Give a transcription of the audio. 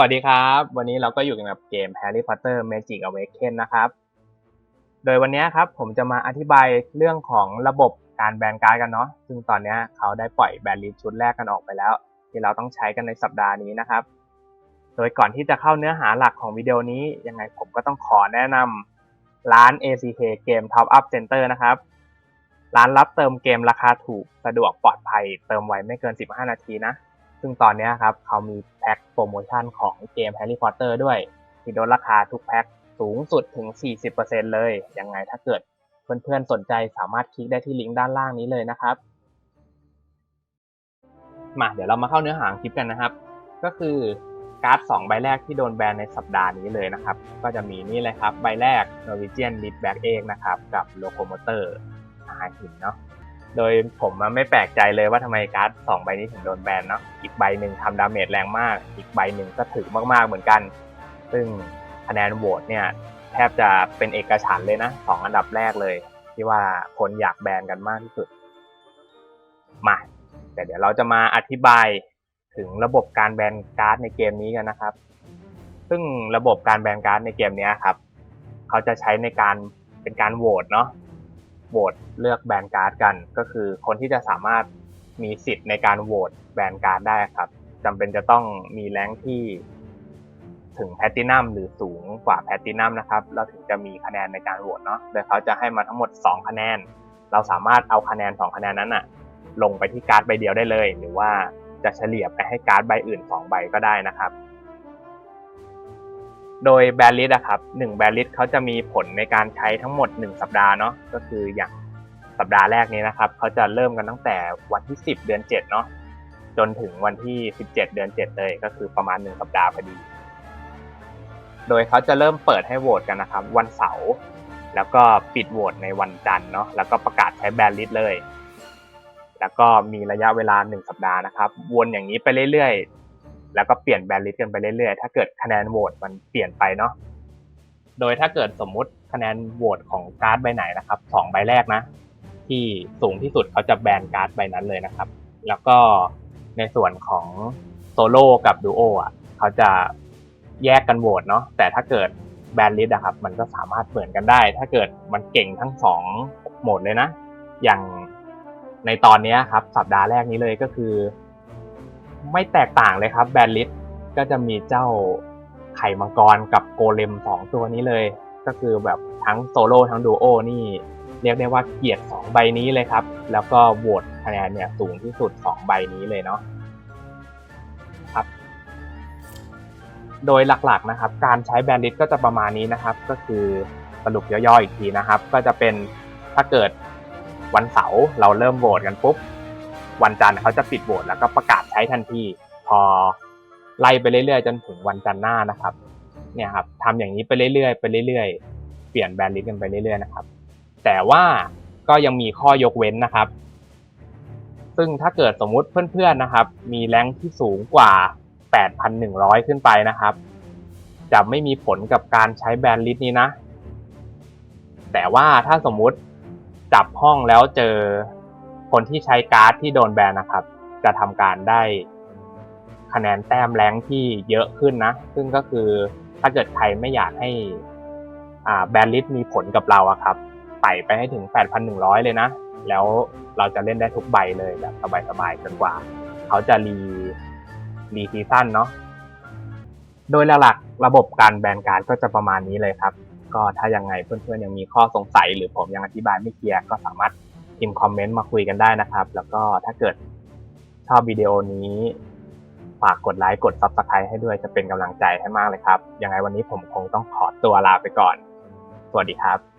สวัสดีครับ วันนี้เราก็อยู่กันกับเกม Harry Potter Magic Awaken นะครับ โดยวันนี้ครับผมจะมาอธิบายเรื่องของระบบการแบนการ์ดกันเนาะ ซึ่งตอนนี้เขาได้ปล่อยแบนลิสชุดแรกกันออกไปแล้ว ที่เราต้องใช้กันในสัปดาห์นี้นะครับ โดยก่อนที่จะเข้าเนื้อหาหลักของวิดีโอนี้ ยังไงผมก็ต้องขอแนะนำร้าน ACK Game Top Up Center นะครับ ร้านรับเติมเกมราคาถูก สะดวกปลอดภัย เติมไวไม่เกิน 15 นาทีนะ ซึ่งตอนนี้ครับเขามี พ็คโปรโมชั่นของเกม Harry Potter ด้วยที่ลดราคาทุกแพ็คสูงสุดถึง 40%เลย ยังไงถ้าเกิดเพื่อนๆสนใจสามารถคลิกได้ที่ลิงก์ด้านล่างนี้เลยนะครับ มาเดี๋ยวเรามาเข้าเนื้อหาคลิปกันนะครับ ก็คือการ์ด 2 ใบแรกที่โดนแบนในสัปดาห์นี้เลยนะครับ ก็จะมีนี่เลยครับ ใบแรก Norwegian l e a d Back เองนะครับ กับ Locomotor อาหาหินเนาะ โดยผมไม่แปลกใจเลยว่าทำไมการ์ดสองใบนี้ถึงโดนแบนเนาะอีกใบหนึ่งทำดาเมจแรงมาก อีกใบหนึ่งก็ถึกมากๆเหมือนกัน ซึ่งคะแนนโหวตเนี่ยแทบจะเป็นเอกฉันเลยนะสองอันดับแรกเลย ที่ว่าคนอยากแบนกันมากที่สุด มาแต่เดี๋ยวเราจะมาอธิบายถึงระบบการแบนการ์ดในเกมนี้กันนะครับ ซึ่งระบบการแบนการ์ดในเกมนี้ครับ เขาจะใช้ในการเป็นการโหวตเนาะ โหวตเลือกแบนการ์ดกัน ก็คือคนที่จะสามารถมีสิทธิ์ในการโหวตแบนการ์ดได้ครับจำเป็นจะต้องมีแรงที่ถึงแพตตินัมหรือสูงกว่าแพตตินัมนะครับเราถึงจะมีคะแนนในการโหวตเนาะโดยเขาจะให้มาทั้งหมด 2 คะแนน เราสามารถเอาคะแนน 2 คะแนนนั้นอะลงไปที่การ์ดใบเดียวได้เลย หรือว่าจะเฉลี่ยไปให้การ์ดใบอื่น 2 ใบก็ได้นะครับ โดยแบนลิสอะครับหนึ่งแบนลิสเขาจะมีผลในการใช้ทั้งหมด 1 สัปดาห์เนาะก็คืออย่างสัปดาห์แรกนี้นะครับเขาจะเริ่มกันตั้งแต่วันที่ 10 เดือน7เนาะจนถึงวันที่ 17 เดือน 7 เลย ก็คือประมาณ 1 สัปดาห์พอดี โดยเขาจะเริ่มเปิดให้โหวตกันนะครับ วันเสาร์แล้วก็ปิดโหวตในวันจันทร์เนาะแล้วก็ประกาศใช้แบนลิสเลย แล้วก็มีระยะเวลา 1 สัปดาห์นะครับ วนอย่างนี้ไปเรื่อย แล้วก็เปลี่ยนแบนลิสต์กันไปเรื่อยๆ ถ้าเกิดคะแนนโหวตมันเปลี่ยนไปเนาะ โดยถ้าเกิดสมมุติคะแนนโหวตของการ์ดใบไหนนะครับสองใบแรกนะ ที่สูงที่สุดเขาจะแบนการ์ดใบนั้นเลยนะครับ แล้วก็ในส่วนของโซโล่กับดูโออะเขาจะแยกกันโหวตเนาะ แต่ถ้าเกิดแบนลิสต์อะครับ มันก็สามารถเหมือนกันได้ ถ้าเกิดมันเก่งทั้งสองโหมดเลยนะ อย่างในตอนนี้ครับสัปดาห์แรกนี้เลยก็คือ ไม่แตกต่างเลยครับแบนลิสก็จะมีเจ้าไข่มังกรกับโกเลมสองตัวนี้เลย ก็คือแบบทั้งโซโล่ทั้งดูโอนี่เรียกได้ว่าเกียดสองใบนี้เลยครับ แล้วก็โหวตคะแนนเนี่ยสูงที่สุดสองใบนี้เลยเนาะครับ โดยหลักๆนะครับ การใช้แบนลิสก็จะประมาณนี้นะครับ ก็คือสรุปย่อยๆอีกทีนะครับ ก็จะเป็นถ้าเกิดวันเสาร์เราเริ่มโหวตกันปุ๊บ วันจันทร์เขาจะปิดโหวตแล้วก็ประกาศใช้ทันที พอไล่ไปเรื่อยๆ จนถึงวันจันทร์หน้านะครับ เนี่ยครับทำอย่างนี้ไปเรื่อยๆไปเรื่อยๆ เปลี่ยนแบรนด์ลิสต์กันไปเรื่อยๆนะครับ แต่ว่าก็ยังมีข้อยกเว้นนะครับ ซึ่งถ้าเกิดสมมุติเพื่อนๆนะครับ มีแรงที่สูงกว่า 8,100 ขึ้นไปนะครับ จะไม่มีผลกับการใช้แบรนด์ลิสต์นี้นะ แต่ว่าถ้าสมมุติจับห้องแล้วเจอ คนที่ใช้การ์ดที่โดนแบนนะครับ จะทำการได้คะแนนแต้มแรงที่เยอะขึ้นนะ ซึ่งก็คือถ้าเกิดใครไม่อยากให้อ่าแบนลิสมีผลกับเราอะครับไต่ไปให้ถึง 8,100 เลยนะ แล้วเราจะเล่นได้ทุกใบเลยแบบสบายๆจนกว่า เขาจะรีรีซีซั่นเนาะโดยหลักๆระบบการแบนการ์ดก็จะประมาณนี้เลยครับ ก็ถ้ายังไงเพื่อนๆยังมีข้อสงสัย หรือผมยังอธิบายไม่เคลียร์ก็สามารถ พิมพ์คอมเมนต์มาคุยกันได้นะครับ แล้วก็ถ้าเกิดชอบวิดีโอนี้ฝากกดไลค์กด Subscribe ให้ด้วยจะเป็นกำลังใจให้มากเลยครับ ยังไงวันนี้ผมคงต้องขอตัวลาไปก่อน สวัสดีครับ